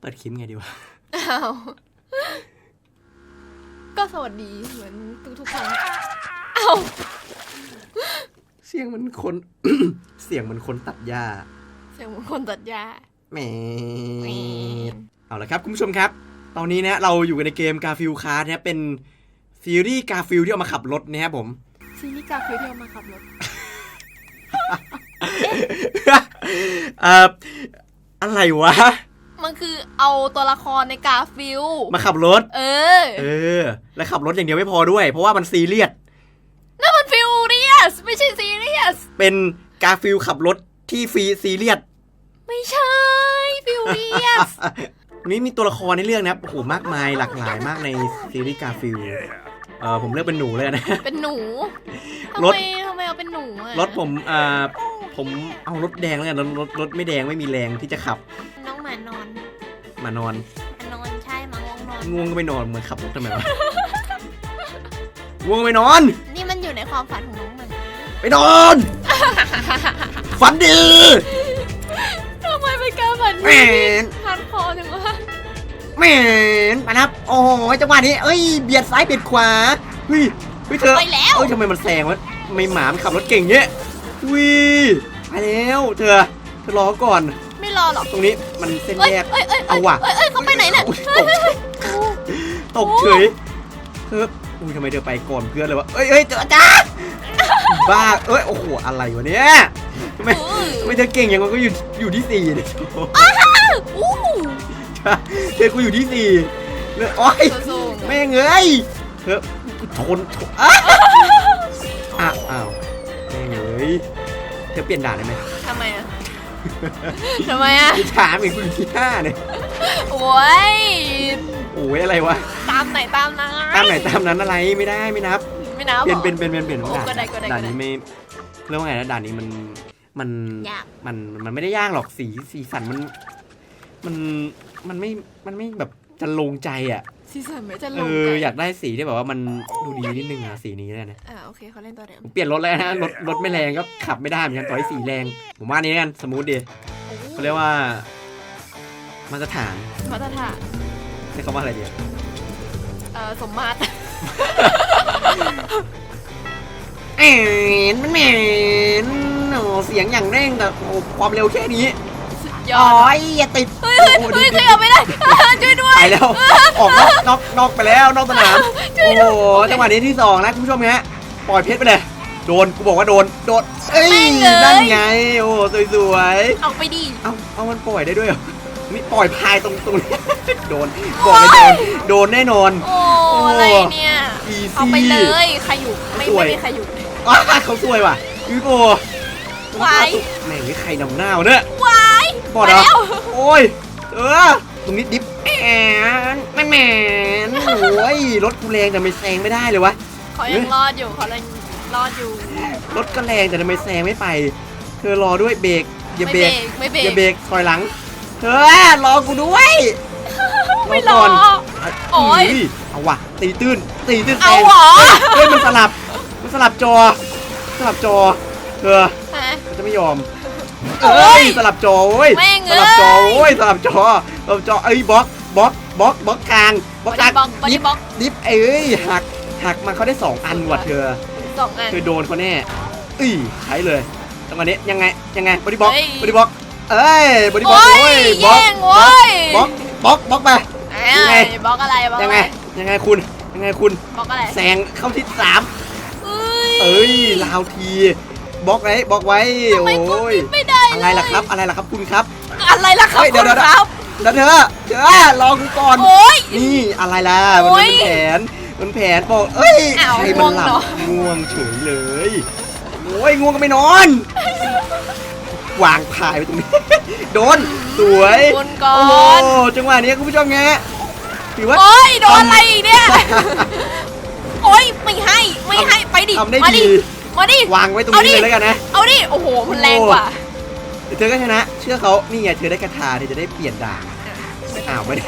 เปิดคลิปไงดีวะอ้าวก็สวัสดีเหมือนทุกๆครั้งอ้าวเสียงมันคน เสียงมันคนตัดหญ้าเสียงเหมือนคนตัดหญ้าแหมแหมเอาละครับ คุณผู้ชมครับ ตอนนี้นะเราอยู่กันในเกมกาฟิลคาร์นะเป็นซีรีส์กาฟิลที่เอามาขับรถนะครับผม ซีรีส์กาฟิลที่เอามาขับรถ เอ่ออะไรวะ มันคือเอาตัวละครในกาฟิลมาขับรถ เออ เออ แล้วขับรถอย่างเดียวไม่พอด้วย เพราะว่ามันซีเรียสนั่นมันฟิลเรียสไม่ใช่ซีเรียส เป็นกาฟิลขับรถที่ฟรีซีเรียส ไม่ใช่ฟิลเรียส วันนี้มีตัวละครในเรื่องนะครับโอ้โหมากมายหลากหลายมากในซีรีส์กาฟิลเออผมเลือกเป็นหนูเลยนะ เป็นหนูทำรถ ไมทำไมเอาเป็นหนูอะรถผมอ่าผมเอารถแดงแล้วกันรถรถรถไม่แดงไม่มีแรงที่จะขับ น้องหมานอนมานอนนอนใช่หมาง่วงนอน ง่วงก็ไปนอนเหมือนขับรถทำไมวะ ง่วงก็ไปนอน นี่มันอยู่ในความฝันของน้องหมันไปนอน ฝันดีทำไมเป็นการฝันแหมที่ฮาร์ดคอร์จังวะแหมนมาครับ โอ้โหจังหวะนี้ เอ้ย เบียดซ้ายเบียดขวาเฮ้ยเฮ้ยเธอไปแล้ว เอ้ยทำไมมันแซงวะทำไม่หมามันขับรถเก่งเนี้ยวิไปแล้ว เธอเธอรอก่อนไม่ รอหรอกตรงนี้มันเส้นเอ้ยแยก เอ้ยเอ้ยเอาว่ะ เอ้ยเอ้ยเขาไปไหนเนี่ย อุ๊ยตกตกเฉยเธออุ้ยทำไมเธอไปก่อนเพื่อนเลยวะเอ้ยเอ้ยเจอจ้าบ้าเอ้ย โอ้โห อะไรวะเนี่ยทำไมอุ้ย ทำไมเธอเก่งอย่างนั้นก็อยู่อยู่ที่สี่เนี่ยอู้เธอกูอยู่ที่สี่เลยโอ้ย สู้ๆแม่งเอ้ยเธอกูทนทนอะอะอ้าวแม่งเอ้ยเธอเปลี่ยนด่านได้ไหมทำไมอะ ทำไมอะกูถามเองกูอยู่ที่ห้าเนี่ยโอ้ยโอ้ยอะไรวะ ตามไหนตามนั้นตามไหนตามนั้นอะไรไม่ได้ไม่นับ ไม่นับเปลี่ยนหรอเป็นเป็นเป็นเปลี่ยนโอ้ด่านก็ได้ก็ได้ด่านก็ได้นี้ไม่เรียกว่าไงนะด่านนี้มันมันยากมันมันไม่ได้ยากหรอกสีสีสันมัน มันมันไม่มันไม่แบบ จะลงใจอะซีซั่นไม่จะลเองอ อยากได้สีที่แบบว่ามันดูดีนิดนึงอะสีนี้เลยนะอ่าโอเคเขาเล่นตัวเดิมผมเปลี่ยนรถแล้วนะรถรถไม่แรงก็ขับไม่ได้เหมือนกันต่อให้สีแรง ผมว่าอันนี้แล้วกันสมูทดีเขาเรียกว่ามาตรฐานมาตรฐานใช้คำว่าอะไรดีเอ่อสมมาตรแอนมันแมนโอ้เสียงอย่างเร่งแต่โอ้ความเร็วแค่นี้สุด ยโอ้อดยอย่าติดเฮ้ยเฮ้ยโอ้เฮ้ยดิขยับไม่ได้ ช่วยด้วย ไปแล้ว ออกนอกนอกนอกไปแล้วนอกสนามโอ้โหจังหวะนี้ที่สองนะคุณผู้ชมฮะปล่อยเพชรไปเลย โดนกูบอกว่าโดนโดนเอ้ยนั่นไงโอ้สวยเอาไปดิๆเอาเอามันปล่อยได้ด้วยเหรอนี่ปล่อยพายตรงตรงนี้ โดนบอกเลยโดน โดนแน่นอน โอ้อะไรเนี่ย อีซี่เอาไปเลยใครอยู่ไม่สวย ไม่มีใครอยู่ อ้าวเขาสวยว่ะยูโกวายแม่งนี่ใครนำหน้าวะเนี่ยวาย บอดเหรอ ไปแล้ว โอ้ย เออ ตรงนี้ดิฟแอนแม่แมนโอ้ย รถกูแรงแต่ไม่แซงไม่ได้เลยวะ เขายังรอดอยู่เขายังรอดอยู่ รถก็แรงแต่ทำไมแซงไม่ไป เธอรอด้วยเบรกอย่าไม่เบเบรรกกไม่เบรอย่ากเบรกถอยหลัง เธอรอกูด้วยไม่รอ ก่นโอ้ยยเอาว่ะ ตีตื้น ตีตื้นแซเอางเหรอ เฮ้ยมันสลับ มันสลับจอ สลับจอ เธอฮะมันจะไม่ยอมโอ้ เอ้ยยสลับจอโอ้ยแม่งสลับจอเอ้ยโอ้ยสลับจอสลับจอเอ้ยบล็อกบล็อกบล็อกบล็อกกลางบล็อกกลางบล็อกบอดี้บล็อกดิฟเอ้ยหักหักมาเขาได้สองอันว่ะเธอสองอัน เธอโดนเขาแน่อุ้ยใช้เลยจังหวะนี้ยังไงยังไงบอดี้บล็อกเฮ้ย บอดี้บล็อกเอ้ยบอดี้บล็อกโอ้โอ้ยยบล็อกแย่งโว้ยบล็อกบล็อกบล็อกไปอ้าวยังไง บล็อกอะไรบล็อกยังอะไงไรยังไงคุณยังไงคุณบล็อกอะไรแซงเข้าที่สาม เอ้ยเอ้ยลาวทีบล็อกไว้บล็อกไว้ทำไมกูโอ้ยกินไม่ได้เลย อะไรล่ะครับ อะไรล่ะครับคุณครับ อะไรล่ะครับเฮ้ยเดี๋ยวคุณเดี๋ยว ครับ แล้วเธอเธอรอกูก่อน โอ้ย นี่อะไรล่ะ มันโอ้ยเป็นแผน มันแผนบอกเอ้ยอ้าวใครมันหลัง่วงเหรบอ ง่วงเฉยเลย โอ้ยง่วงก็ไม่นอน วางพายไปตรงนี้ โดน สวยคุณก่อโอ้โหนจังหวะนี้คุณผู้ชมไงถือว่า โอ้ยโดนอะไรอีกเนี่ย โอ้ยไม่ให้ไม่ให้ไปดิทำได้มาดีมาดิวางไว้ตรงเอานี้ดิเลยแล้วกันนะ เอาดิโอ้โหมันแรงกว่า เดี๋ยวเธอก็ชนะ เชื่อเขานี่ไงเธอได้กระทาเธอจะได้เปลี่ยนด่านอ้าวไม่ได้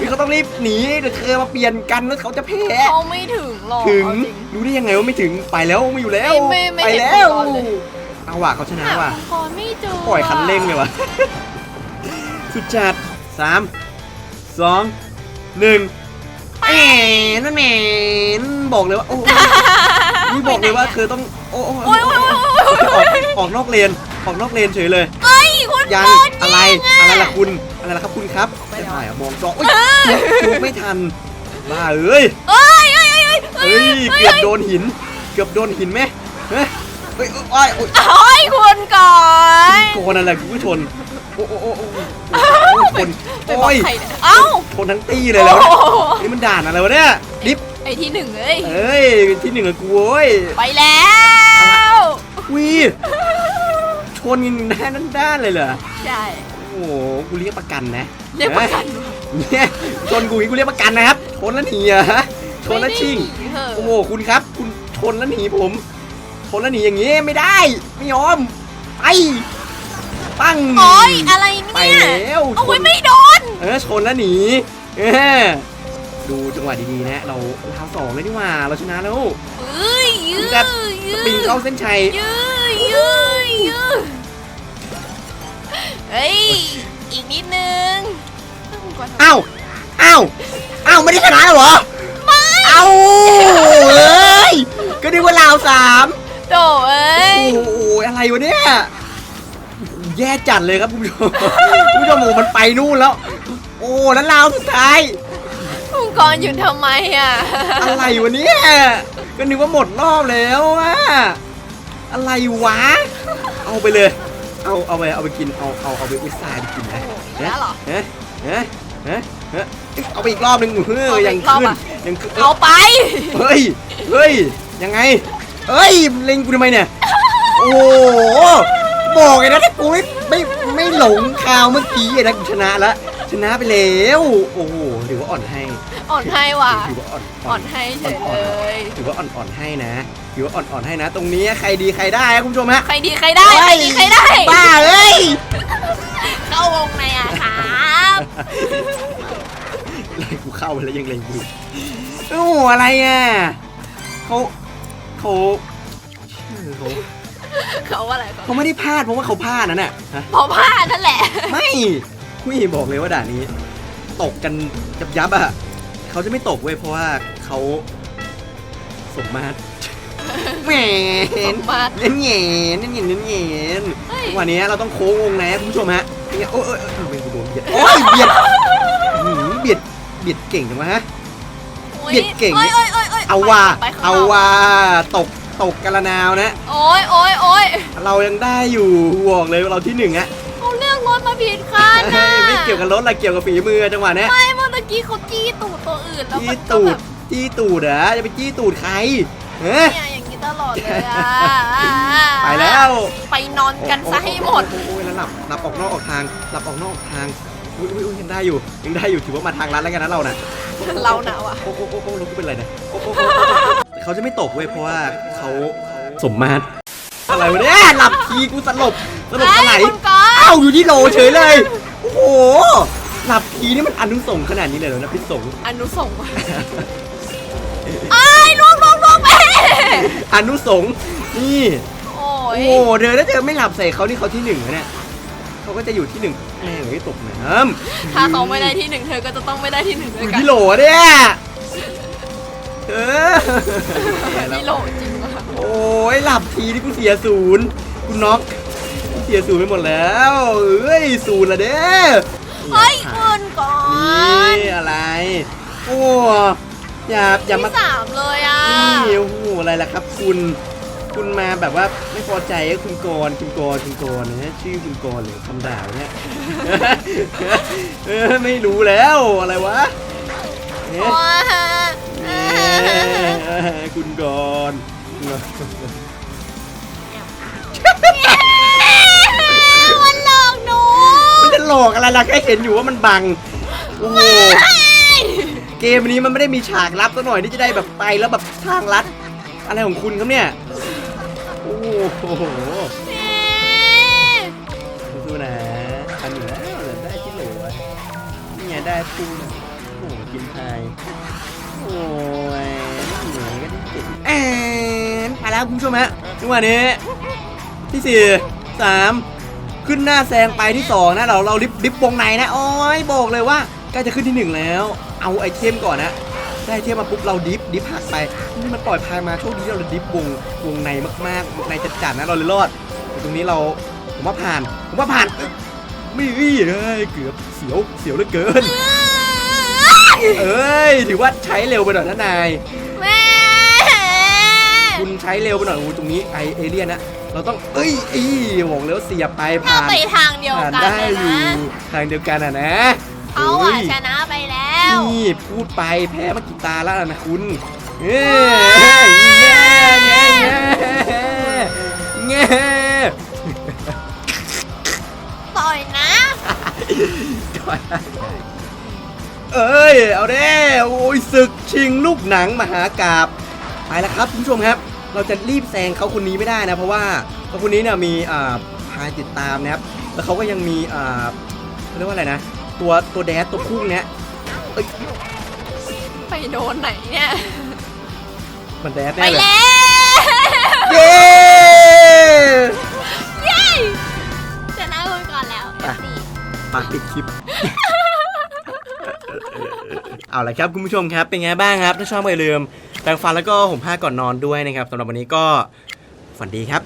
คือเขาต้องรีบหนีเดี๋ยวเธอมาเปลี่ยนกันแล้วเขาจะแพ้เขาไม่ถึงหรอกถึงเอาจริง รู้ได้ยังไงว่าไม่ถึงไปแล้วไม่อยู่แล้วไม่ไม่ไปไม่เห็นแล้วก่อนเลย เอาว่ะเขาชนะหาว่ะมังกรไม่เจอปล่อยคันเร่งเลยว่ะสุดจัดสาม สอง หนึ่งแหมนั่นแหมบอกเลยว่า โอ้นี่บอกเลยว่าคือต้อง โอ้โอ้โอ้ยโอ้ยโอ้ยโอ้ยออกออกนอกเลน ออกนอกเลนเฉยเลย เอ้ยคุณยังโดนอะไรยิงอะไรล่ะคุณอะไรล่ะครับคุณครับไม่จะเอาถ่ายอะมองจออุ้ยจุกไม่ทันบ้าเอ้ยเอ้ยเอ้ยเอ้ยเอ้ยเฮ้ยเกือบโดนหิน เกือบโดนหินไหมเฮ้ยเฮ้ยโอ้ยโอ้ยโอ้ยคุณก่อนโกนอะไรกูก็ชนโอ้โอ้โอ้โอ้โอ้ชนไปบอโอ้กยใครเนี่ยเอ้าชนทั้งตี้เลยแล้วโอ้เนี่ยโห นี่มันด่านอะไรวะเนี่ยดิฟไอ้ที่หนึ่งเอ้ยเอ้ยที่หนึ่งกับกูเว้ยไปแล้ว วี ชนกันด้านด้านเลยเหรอ ใช่ โอ้โห กูเรียกประกันนะเรียกประกันเนี่ยชนกูอีกกูเรียกประกันนะครับ ชนแล้วหนีเหรอะชนแล้วชิ่ง ไม่ได้หนีเถอะ โอ้โห คุณครับ คุณชนแล้วหนีผม ชนแล้วหนีอย่างงี้ไม่ได้ ไม่ยอม ไป ปั้ง โอ้ยอะไรไปเนี่ย แล้วโอ้ยชนไม่โดน เออชนแล้วหนีเออดูจังหวะดีๆนะ เราเราสองเลยนี่หว่า เราชนะแล้ว เอ้ยยืคุณดจะยืสดปริงเข้าเส้นชัย ยืดยืด ยืดเฮ้ย อีกนิดนึงคุณก่อนอ้าวอ้าวอ้าวไม่ได้ชนะเหรอ ไม่เอ้าเอ้ย ก็นึกว่าเราวสามโตเอ้ย โอ้โหอะไรวะเนี่ย แย่จัดเลยครับคุณผู้ชมคุณผู้ชมโอ้มันไปนู่นแล้ว โอ้แล้วราวสุดท้ายคุณกรณ์อยู่ทำไมอะ อะไรวะเนี่ย ก็นึกว่าหมดรอบแล้วอะอะไรวะ เอาไปเลย เอาเอาไปเอาไปกินเอาเอาเอาไปอุตส่าห์ไปกินนะแล้วเหรอเฮ้ยเฮ้ยเฮ้ยเฮ้ยเอาไปอีกรอบหนึ่งเฮ้ยเอาไปยังอีกรอบขึ้นอะยังขึ้นเอาไป เฮ้ยเฮ้ยยังไงเฮ้ยเล็งกูทำไมเนี่ยโอ้โหบอกเลยนะถ้ากูไม่ไม่ไม่หลงข่าวเมื่อกี้นะกูชนะแล้วชนะไปแล้ว โอ้โหถือว่าอ่อนให้ อ่อนให้ว่ะ ถือว่าอ่อนอ่อนให้เฉยเลยถือว่าอ่อนๆให้นะถือว่าอ่อนๆให้นะ ตรงนี้ใครดีใครได้นะคุณผู้ชมฮะใครดีใครได้ ใครดีใครได้ บ้าเอ้ยเข้าวงในอะครับไล่กูเข้าไปแล้วยังเล็งกูอีกโอ้โหอะไรอะเขาเขาชื่อเขาเขาอะไรก่อนเขาไม่ได้พลาดเพราะว่าเขาพลาดนั่นน่ะฮะ พอพลาดนั่นแหละ ไม่คุยบอกเลยว่าด่านนี้ ตกกันยับยับๆอะ เขาจะไม่ตกเว้ยเพราะว่าเขาสมมาตรแหมสมมาตรเล่นเหงียนเล่นเหงียนเล่นเหงียนเฮ้ย วันนี้เราต้องโค้งวงในคุณผู้ชมฮะเนี่ยโอ้ยโอ้ยโอ้ยทำไมกูโดนเบียดโอ้ยเบียดหืมเบียดเบียดเก่งจังวะฮะ โอ้ยเบียดเก่ง โอ้ยโอ้ยโอ้ยโอ้ยเอาว่าไปข้งนกเอาว่าตกตกกันละนาวนะ โอ้ยโอ้ยโอ้ยเรายังได้อยู่บอกเลยว่าเราที่หนึ่งอะ มาผิดคันเฮ้นะยไม่เกี่ยวกับรถอะไรเกี่ยวกับฝีมือจังหวะเนี้ยไม่เมื่อตะกี้เขาจี้ตูดตัวอื่นแล้วจี้มันก็ตูแบดบจี้ตูดเหรอจะไปจี้ตูดใครเฮ้ย เนี่ยอย่างนี้ตลอดเลยอะไปแล้ว ไปนอนกันซะให้หมด โอ้โอ้ยแล้วหลับหลับออกนอกออกทางหลับออกนอกออกทางอุ้ยอุ้ยอุ้ยยังได้อยู่ยังได้อยู่ถือว่ามาทางลัดแล้วกันนะเราน่ะเราหนาวอะ โอ้โอ้โอ้โอ้รถกูเป็นไรเนี่ยโอ้โอ้โอ้โอ้เขาจะไม่ตกเว้ยเพราะว่าเขาสมมาตรอะไรวะเนี่ยหลับทีกูสลบสลบสลายไอ้คุณก๊ อฟอ้าวอยู่ที่โหลเฉยเลย โอ้โหหลับทีนี่มันอนุสงส์ขนาดนี้เลยเหรอนะพิษสงฆ์อนุส่งมาไอ้ายล่วงล่วงล่วงไปอนุสงส์นี่โอ้โอ้ยโหเธอถ้าเธอไม่หลับใส่เขานี่เขาที่หนึ่งนะเนี่ยเขาก็จะอยู่ที่หนึ่งแม่งไม่ตกน้ำ ถ้าเขาไม่ได้ที่หนึ่งเธอก็จะต้องไม่ได้ที่หนึ่งอด้วยยู่กันที่โหลเนี่ยเออนี่โหลจริงว่ะโอ้ยหลับทีนี่กูเสียศูนย์กูน็อกกูเสียศูนย์ไปหมดแล้วเอ้ยศูนย์ละเด้อเฮ้ยคุณก่อนนี่อะไร โอ้อย่าอย่ามาที่สามเลยอะนี่โอ้โหอะไรล่ะครับ คุณ คุณมาแบบว่าไม่พอใจให้คุณกรณ์คุณกรณ์คุณกรณ์นะชื่อคุณกรณ์หรือคำด่าวะเนี่ยเออไม่รู้แล้วอะไรวะเอ๊ะว้าเอ๊ะคุณกร หลอกอะไรล่ะแค่เห็นอยู่ว่ามันบัง โอ้โห เกมนี้มันไม่ได้มีฉากลับซะหน่อยที่จะได้แบบไปแล้วแบบทางลัด อะไรของคุณครับเนี่ย โอ้โหสู้ๆนะทันอยู่แล้วเหลือได้ที่โหลอะนี่ไงได้ปูนโอ้โหกินไทยโอ้ยเหนื่อยก็ที่เจ็ดแอนไปแล้วคุณผู้ชมฮะจังหวะนี้ที่สี่สาม ขึ้นหน้าแซงไปที่สองนะ เราเราลิฟต์ลิฟต์วงในนะโอ้ยบอกเลยว่าใกล้จะขึ้นที่หนึ่งแล้ว เอาไอเทมก่อนนะได้ไอเทมมาปุ๊บเราดิฟดิฟหักไปนี่มันปล่อยพายมาโชคดีที่เราเลยดิฟวงวงในมากๆวงในจัดๆนะเราเลยรอดแต่ตรงนี้เราผมว่าผ่านผมว่าผ่านเอ้ยไม่เลยเกือบเสียวเสียวเหลือเกิน เอ้ยถือว่าใช้เร็วไปหน่อยนะนายแม่คุณใช้เร็วไปหน่อยโอ้โหตรงนี้ไอเอเลี่ยนนะ เราต้องเอ้ยอีบอกแล้วเสียบไปเราผ่านไปทางเดียวผ่านกันได้เลยอยู่นะทางเดียวกันอะนะเขาฮ้อะยชนะไปแล้ว นี่พูดไปแพ้มากี่ตาแล้วนะคุณเอ้ยแง่แง่แง่แง่ต่อยนะเอ้ยเอาเด้โอ้ยศึกชิงลูกหนังมหากาบไปแล้วครับคุณผู้ชมครับ เราจะรีบแซงเขาคนนี้ไม่ได้นะ เพราะว่าเขาคนนี้เนี่ยมีอ่าพายติดตามนะครับแล้วเขาก็ยังมีอ่าเขาเรียกว่าอะไรนะ ตัวตัวแดดตัวพุ่งเนี้ยเอ้ยไปโดนไหนเนี่ย มันแดดไปแน่เลยแล้วเย้เย้ชนะคุณก่อนแล้วไปนี่ปากปิดคลิป เอาละครับคุณผู้ชมครับเป็นไงบ้างครับ ถ้าชอบอย่าลืม แปรงฟันแล้วก็ห่มผ้าก่อนนอนด้วยนะครับสำหรับวันนี้ก็ฝันดีครับ